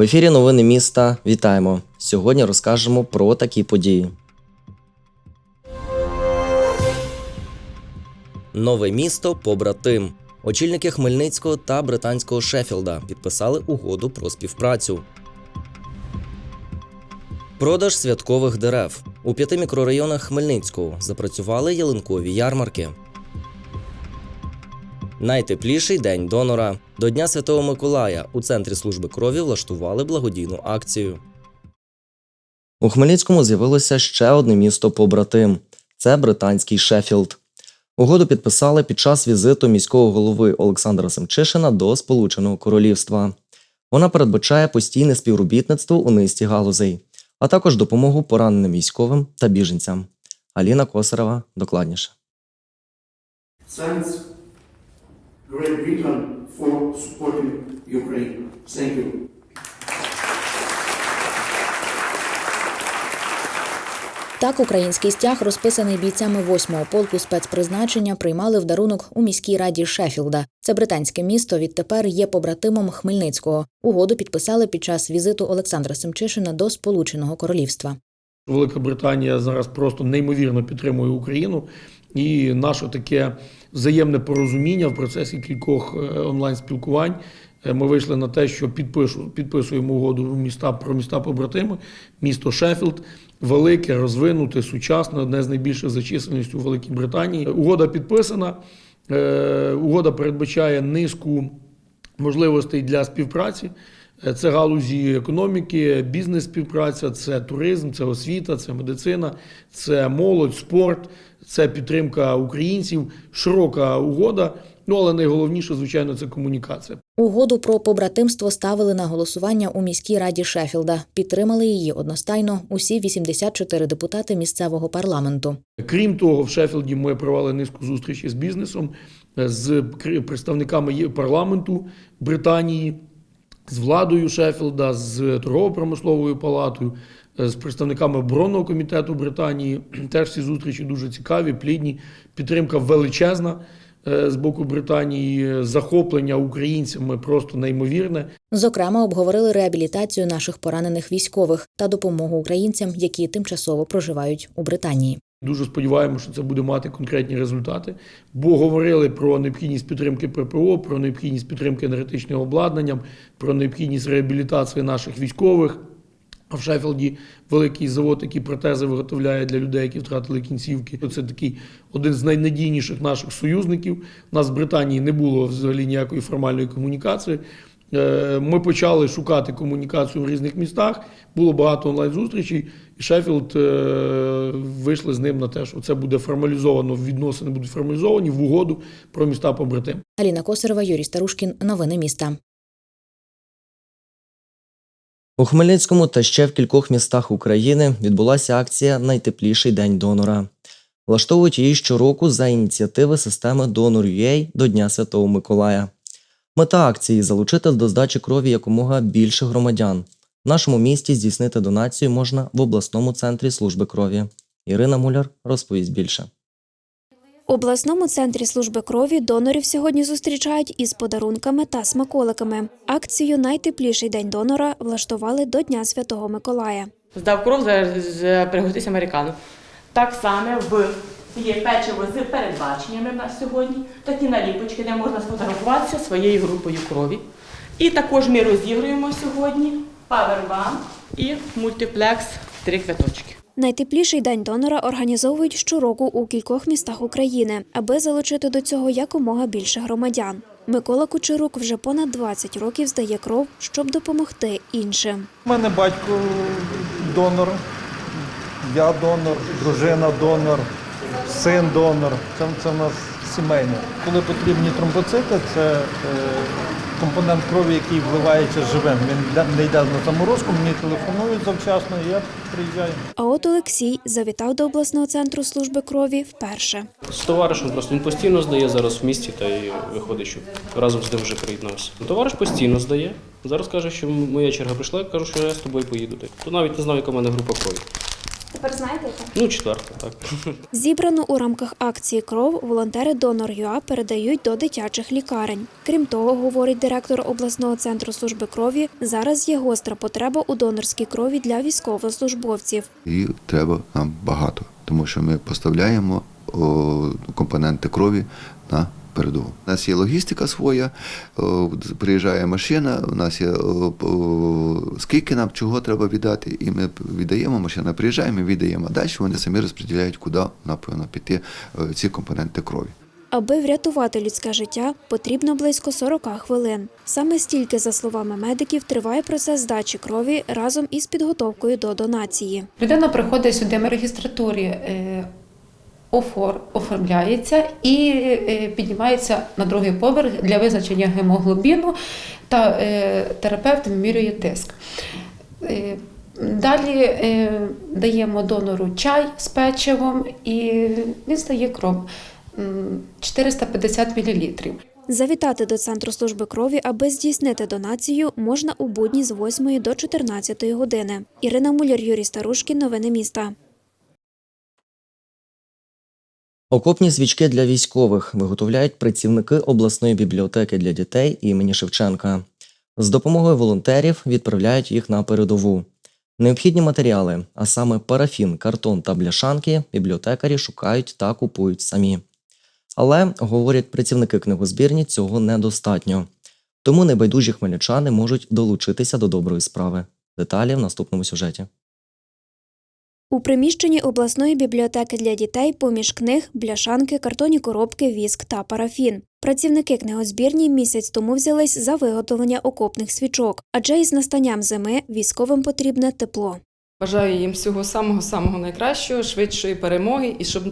В ефірі Новини міста. Вітаємо! Сьогодні розкажемо про такі події. Нове місто побратим. Очільники Хмельницького та британського Шеффілда підписали угоду про співпрацю. Продаж святкових дерев. У п'яти мікрорайонах Хмельницького запрацювали ялинкові ярмарки. Найтепліший день донора. До Дня Святого Миколая у центрі служби крові влаштували благодійну акцію. У Хмельницькому з'явилося ще одне місто побратим це британський Шеффілд. Угоду підписали під час візиту міського голови Олександра Семчишина до Сполученого Королівства. Вона передбачає постійне співробітництво у низці галузей, а також допомогу пораненим військовим та біженцям. Аліна Косарева докладніше. Thanks, Great Britain, for supporting Ukraine. Thank you. Так, український стяг, розписаний бійцями 8-го полку спецпризначення, приймали в дарунок у міській раді Шеффілда. Це британське місто відтепер є побратимом Хмельницького. Угоду підписали під час візиту Олександра Семчишина до Сполученого Королівства. Велика Британія зараз просто неймовірно підтримує Україну, і наше таке взаємне порозуміння в процесі кількох е, онлайн спілкувань. е, Ми вийшли на те, що підпишу, підписуємо угоду міста про міста побратими, місто Шеффілд, велике, розвинуте, сучасне, одне з найбільших за чисельністю у Великій Британії. Угода підписана. Е, Угода передбачає низку можливостей для співпраці. Е, Це галузі економіки, бізнес-співпраця, це туризм, це освіта, це медицина, це молодь, спорт, це підтримка українців, широка угода. Ну але найголовніше, звичайно, це комунікація. Угоду про побратимство ставили на голосування у міській раді Шеффілда. Підтримали її одностайно усі 84 депутати місцевого парламенту. Крім того, в Шеффілді ми провели низку зустрічей з бізнесом, е, з представниками парламенту Британії, з владою Шеффілда, з торгово-промисловою палатою, е, з представниками оборонного комітету Британії. Теж ці зустрічі дуже цікаві, плідні. Підтримка величезна з боку Британії, захоплення українцями просто неймовірне. Зокрема, обговорили реабілітацію наших поранених військових та допомогу українцям, які тимчасово проживають у Британії. Дуже сподіваємося, що це буде мати конкретні результати, бо говорили про необхідність підтримки ППО, про необхідність підтримки енергетичним обладнанням, про необхідність реабілітації наших військових. А в Шеффілді великий завод, який протези виготовляє для людей, які втратили кінцівки. Це такий один з найнадійніших наших союзників. У нас в Британії не було взагалі ніякої формальної комунікації. Е, Ми почали шукати комунікацію в різних містах. Було багато онлайн-зустрічей, і Шеффілд е, вийшли з ним на те, що це буде формалізовано, відносини будуть формалізовані в угоду про міста побратим. Аліна Косарева, Юрій Старушкін. Новини міста. У Хмельницькому та ще в кількох містах України відбулася акція Найтепліший день донора. Влаштовують її щороку за ініціативи системи Donor.ua до Дня Святого Миколая. Мета акції залучити до здачі крові якомога більше громадян. В нашому місті здійснити донацію можна в обласному центрі служби крові. Ірина Муляр розповість більше. Обласному центрі служби крові донорів сьогодні зустрічають із подарунками та смаколиками. Акцію Найтепліший день донора влаштували до Дня Святого Миколая. здав кров приготуйся американу. Так само в є печиво з передбаченнями в нас сьогодні, такі наліпочки, де можна сфотографуватися своєю групою крові. І також ми розігруємо сьогодні павербанк і мультиплекс три квиточки. Найтепліший день донора організовують щороку у кількох містах України, аби залучити до цього якомога більше громадян. Микола Кучерук вже понад 20 років здає кров, щоб допомогти іншим. У мене батько донор, я донор, дружина донор, син донор. Це, це в нас сімейне. Коли потрібні тромбоцити, це е, компонент крові, який вливається живим. Він не йде на заморозку, мені телефонують завчасно, і я приїжджаю. А от Олексій завітав до обласного центру служби крові вперше. З товаришем просто він постійно здає зараз в місті та й виходить, що разом з ним вже приєднався. Товариш постійно здає. Зараз каже, що моя черга прийшла, я кажу, що я з тобою поїду. То навіть не знав, яка в мене група крові. Тепер знаєте? Ну, четверта, так. Зібрану у рамках акції кров волонтери донор ЮА передають до дитячих лікарень. Крім того, говорить директор обласного центру служби крові, зараз є гостра потреба у донорській крові для військовослужбовців. І треба нам багато, тому що ми поставляємо о, компоненти крові на передову. У нас є логістика своя, приїжджає машина, у нас є о, о, скільки нам чого треба віддати, і ми віддаємо, машина приїжджає, ми віддаємо. А далі вони самі розподіляють, куди нам піти е, ці компоненти крові. Аби врятувати людське життя, потрібно близько 40 хвилин. Саме стільки, за словами медиків, триває процес здачі крові разом із підготовкою до донації. Людина приходить сюди в регістратурі, е, оформляється і е, піднімається на другий поверх для визначення гемоглобіну та е, терапевт вимірює тиск. Е, Далі даємо донору чай з печивом і він здає кров 450 мл. Завітати до центру служби крові, аби здійснити донацію, можна у будні з 8 до 14 години. Ірина Муляр, Юрій Старушкін. Новини міста. Окопні свічки для військових виготовляють працівники обласної бібліотеки для дітей імені Шевченка. З допомогою волонтерів відправляють їх на передову. Необхідні матеріали, а саме парафін, картон та бляшанки, бібліотекарі шукають та купують самі. Але, говорять працівники книгозбірні, цього недостатньо. Тому небайдужі хмельничани можуть долучитися до доброї справи. Деталі в наступному сюжеті. У приміщенні обласної бібліотеки для дітей поміж книг, бляшанки, картонні коробки, віск та парафін. Працівники книгозбірні місяць тому взялись за виготовлення окопних свічок, адже із настанням зими військовим потрібне тепло. Бажаю їм всього самого самого найкращого, швидшої перемоги і щоб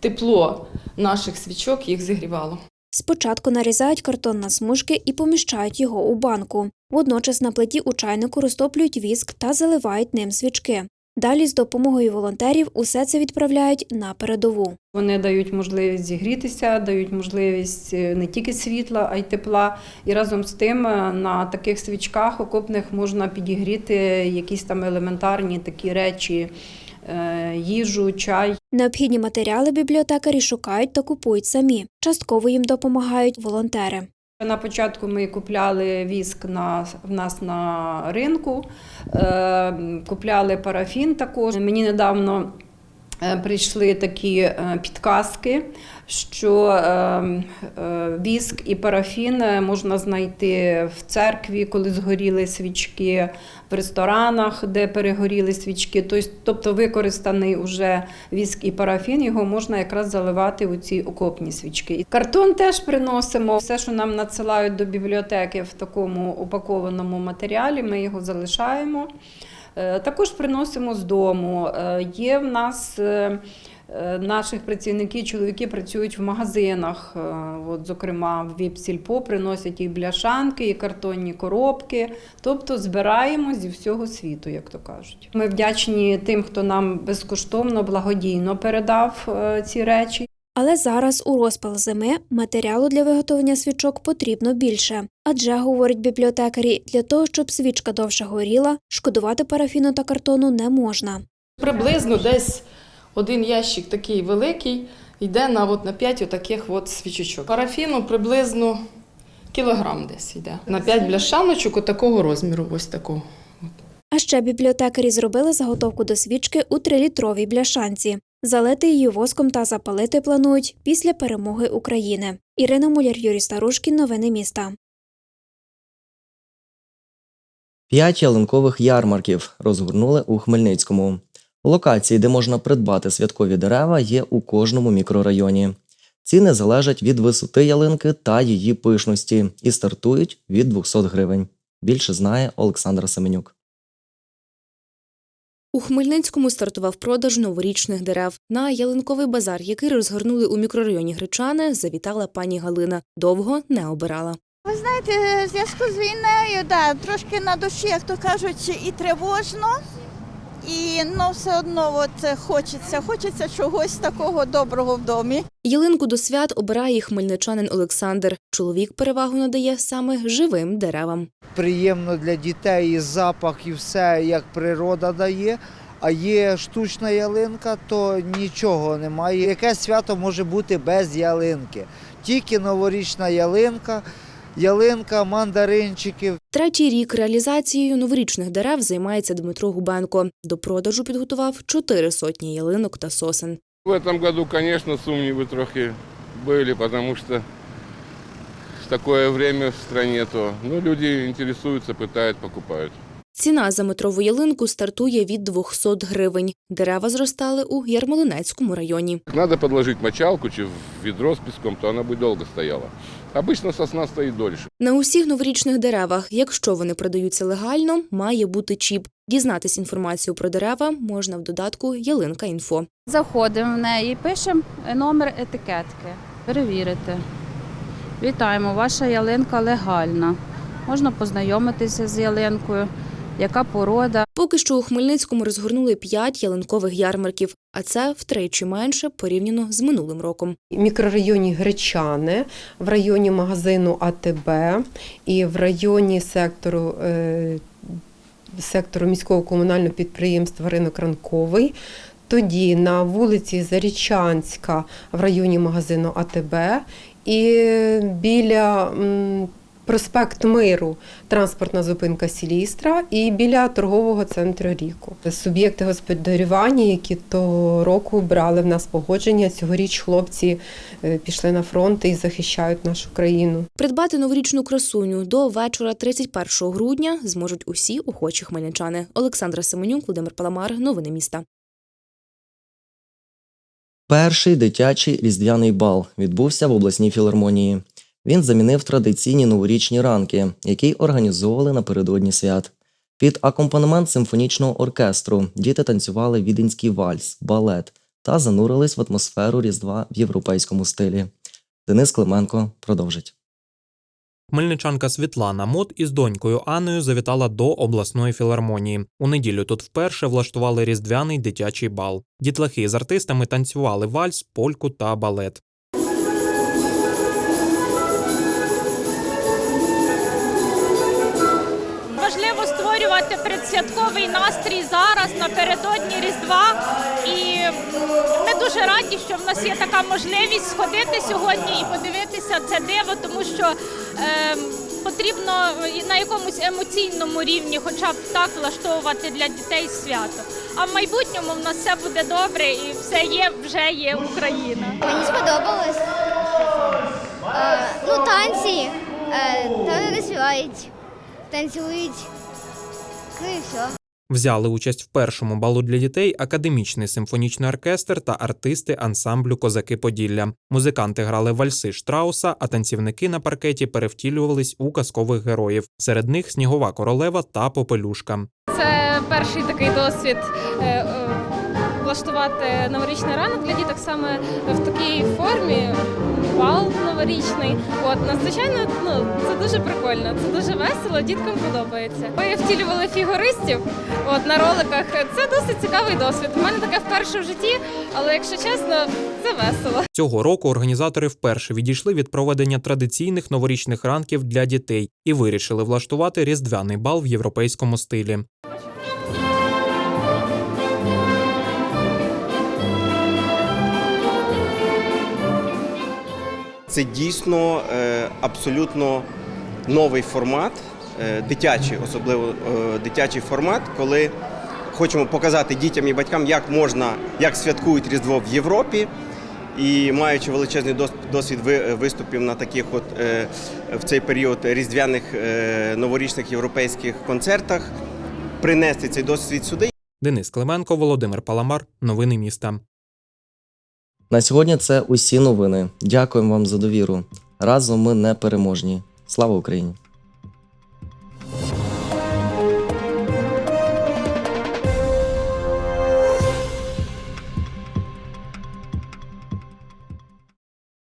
тепло наших свічок їх зігрівало. Спочатку нарізають картон на смужки і поміщають його у банку. Водночас на плиті у чайнику розтоплюють віск та заливають ним свічки. Далі з допомогою волонтерів усе це відправляють на передову. Вони дають можливість зігрітися, дають можливість е, не тільки світла, а й тепла. І разом з тим е, на таких свічках окопних можна підігріти якісь там елементарні такі речі, е, їжу, чай. Необхідні матеріали бібліотекарі шукають та купують самі. Частково їм допомагають волонтери. На початку ми купляли віск на, в нас на ринку, е, купляли парафін також. Мені недавно прийшли такі е, підказки, що е, е, віск і парафін е, можна знайти в церкві, коли згоріли свічки, в ресторанах, де перегоріли свічки. Тобто використаний уже віск і парафін, його можна якраз заливати у ці окопні свічки. Картон теж приносимо. Все, що нам надсилають до бібліотеки в такому упакованому матеріалі, ми його залишаємо. Е, Також приносимо з дому. Е, Є в нас е, наших працівників, чоловіки працюють в магазинах. От, зокрема, в Віпсільпо приносять і бляшанки, і картонні коробки. Тобто збираємо зі всього світу, як то кажуть. Ми вдячні тим, хто нам безкоштовно, благодійно передав ці речі. Але зараз у розпал зими матеріалу для виготовлення свічок потрібно більше. Адже, говорять бібліотекарі, для того, щоб свічка довше горіла, шкодувати парафіну та картону не можна. Приблизно десь один ящик такий великий йде на, от, на 5 отаких от свічечок. Парафіну приблизно кілограм десь йде. На 5 бляшаночок отакого розміру, ось такого. А ще бібліотекарі зробили заготовку до свічки у трилітровій бляшанці. Залити її воском та запалити планують після перемоги України. Ірина Муляр, Юрій Старушкін. Новини міста. П'ять ялинкових ярмарків розгорнули у Хмельницькому. Локації, де можна придбати святкові дерева, є у кожному мікрорайоні. Ціни залежать від висоти ялинки та її пишності і стартують від 200 гривень. Більше знає Олександра Семенюк. У Хмельницькому стартував продаж новорічних дерев. На ялинковий базар, який розгорнули у мікрорайоні Гречани, завітала пані Галина. Довго не обирала. Ви знаєте, в зв'язку з війною, да, трошки на душі, як то кажуть, і тривожно, і ну, все одно от, хочеться, хочеться чогось такого доброго в домі. Ялинку до свят обирає хмельничанин Олександр. Чоловік перевагу надає саме живим деревам. приємно для дітей і запах, і все, як природа дає. А є штучна ялинка, то нічого немає. Яке свято може бути без ялинки? Тільки новорічна ялинка, ялинка, мандаринчики, Третій рік реалізацією новорічних дерев займається Дмитро Губенко. До продажу підготував чотири сотні ялинок та сосен. В этом году, конечно, сумнівы трохи были, потому что такое время в стране, то ну, люди интересуются, пытают, покупают. Ціна за метрову ялинку стартує від 200 гривень. Дерева зростали у Ярмолинецькому районі. Надо подложить мочалку чи в ведро с песком, то она бы долго стояла. Обычно сосна стоит дольше. На усіх новорічних деревах, якщо вони продаються легально, має бути чіп. Дізнатись інформацію про дерева можна в додатку Ялинка інфо. Заходимо в неї, пишемо номер етикетки. Перевірити. Вітаємо, ваша ялинка легальна. Можна познайомитися з ялинкою, яка порода. Поки що у Хмельницькому розгорнули 5 ялинкових ярмарків, а це втричі менше порівняно з минулим роком. В мікрорайоні Гречани, в районі магазину АТБ і в районі сектору, е, сектору міського комунального підприємства Ринок Ранковий. Тоді на вулиці Зарічанська в районі магазину АТБ і біля проспект Миру транспортна зупинка Сілістра і біля торгового центру Ріку. Суб'єкти господарювання, які того року брали в нас погодження, цьогоріч хлопці е, пішли на фронт і захищають нашу країну. Придбати новорічну красуню до вечора 31 грудня зможуть усі охочі хмельничани. Олександра Семенюк, Володимир Паламар. Новини міста. Перший дитячий різдвяний бал відбувся в обласній філармонії. Він замінив традиційні новорічні ранки, які організовували напередодні свят. Під акомпанемент симфонічного оркестру діти танцювали віденський вальс, балет та занурились в атмосферу Різдва в європейському стилі. Денис Клименко продовжить. Хмельничанка Світлана Мот із донькою Анною завітала до обласної філармонії. У неділю тут вперше влаштували різдвяний дитячий бал. Дітлахи з артистами танцювали вальс, польку та балет. Предсвятковий настрій зараз напередодні Різдва. І ми дуже раді, що в нас є така можливість сходити сьогодні і подивитися це диво, тому що е, потрібно на якомусь емоційному рівні, хоча б так влаштовувати для дітей свято. А в майбутньому в нас все буде добре і все є, вже є Україна. Мені сподобалось. Е, ну, танці, е, вони співають, танцюють. Взяли участь в першому балу для дітей академічний симфонічний оркестр та артисти ансамблю Козаки Поділля. Музиканти грали вальси Штрауса, а танцівники на паркеті перевтілювались у казкових героїв. Серед них снігова королева та попелюшка. Це перший такий досвід е, е, влаштувати новорічний ранок для діток саме в такій формі. Бал новорічний. От надзвичайно ну це дуже прикольно, це дуже весело. Діткам подобається. Ми втілювали фігуристів от на роликах. Це досить цікавий досвід. У мене таке вперше в житті, але якщо чесно, це весело. Цього року організатори вперше відійшли від проведення традиційних новорічних ранків для дітей і вирішили влаштувати різдвяний бал в європейському стилі. Це дійсно е, абсолютно новий формат, е, дитячий, особливо е, дитячий формат, коли хочемо показати дітям і батькам, як можна, як святкують Різдво в Європі. І маючи величезний досвід виступів на таких от в цей період різдвяних новорічних європейських концертах, принести цей досвід сюди. Денис Клименко, Володимир Паламар. Новини міста. На сьогодні це усі новини. Дякуємо вам за довіру. Разом ми не переможні. Слава Україні!